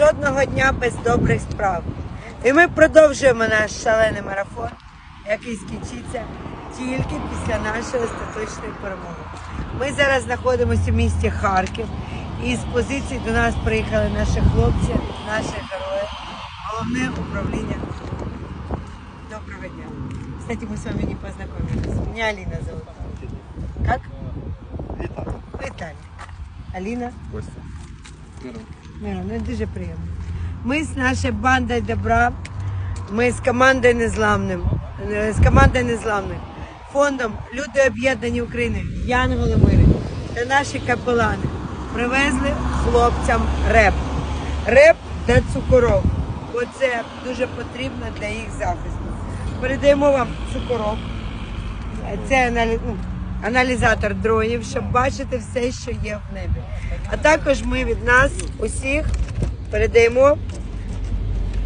жодного дня без добрих справ. І ми продовжуємо наш шалений марафон, який скінчиться тільки після нашої остаточної перемоги. Ми зараз знаходимося у місті Харків, і з позиції до нас приїхали наші хлопці, наші герої, головне управління. Доброго дня. Кстати, мы с вами не познакомились. Меня Алина зовут. Как? Вітаю. Виталий. Алина. Костя. Миро, ну дуже приємно. Ми з нашою бандою добра, ми з командою незламним, е, з командою незламних, фондом Люди об'єднані України, Янголи Мири та наші капелани привезли хлопцям реп. Реп та цукорок, бо це дуже потрібно для їх захисту. Передаємо вам цукорок. Це аналі... ну, аналізатор дронів, щоб бачити все, що є в небі. А також ми від нас усіх передаємо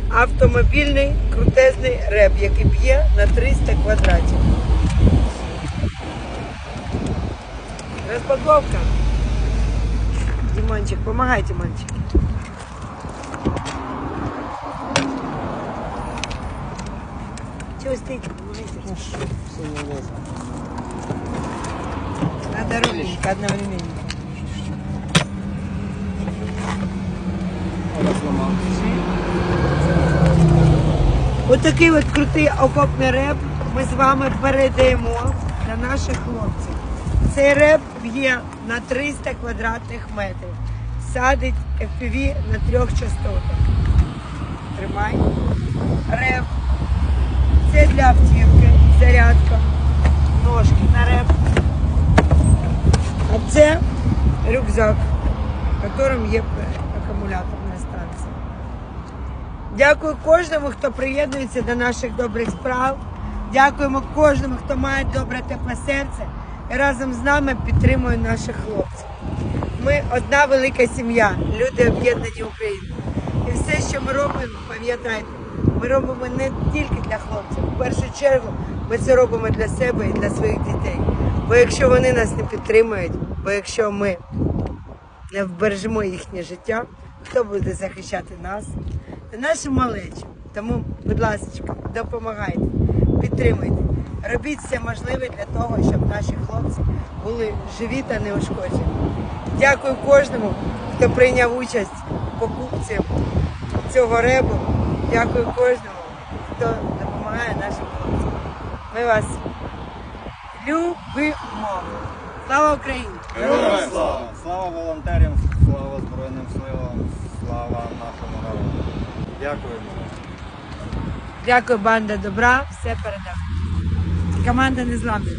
автомобільний крутезний реп, який б'є на 300 квадратів. Розпаковка. Дімончик, помагай, Дімончик. Чего стоите? Надо ровненько, одновременно. Ось такий от крутий окопний реп ми з вами передаємо для наших хлопців. Цей реп б'є на 300 квадратних метрів. Садить FPV на трьох частотах. Тримай. Реп. Це для автівки, зарядка, ножки на реп. А це рюкзак, в якому є акумуляторна станція. Дякую кожному, хто приєднується до наших добрих справ. Дякуємо кожному, хто має добре тепле серце і разом з нами підтримує наших хлопців. Ми одна велика сім'я, люди об'єднані України. І все, що ми робимо, пам'ятайте, ми робимо не тільки для хлопців. В першу чергу ми це робимо для себе і для своїх дітей. Бо якщо вони нас не підтримують, бо якщо ми не вбережемо їхнє життя, хто буде захищати нас? Це наші малечі. Тому, будь ласка, допомагайте, підтримуйте. Робіть все можливе для того, щоб наші хлопці були живі та неушкоджені. Дякую кожному, хто прийняв участь в покупці цього ребу. Дякую кожному, хто допомагає нашим хлопцям. Ми вас любимо. Слава Україні! Героям слава! Слава волонтерам, слава Збройним силам, слава нашому народу. Дякуємо. Дякую, банда добра. Все передав. Команда незламна.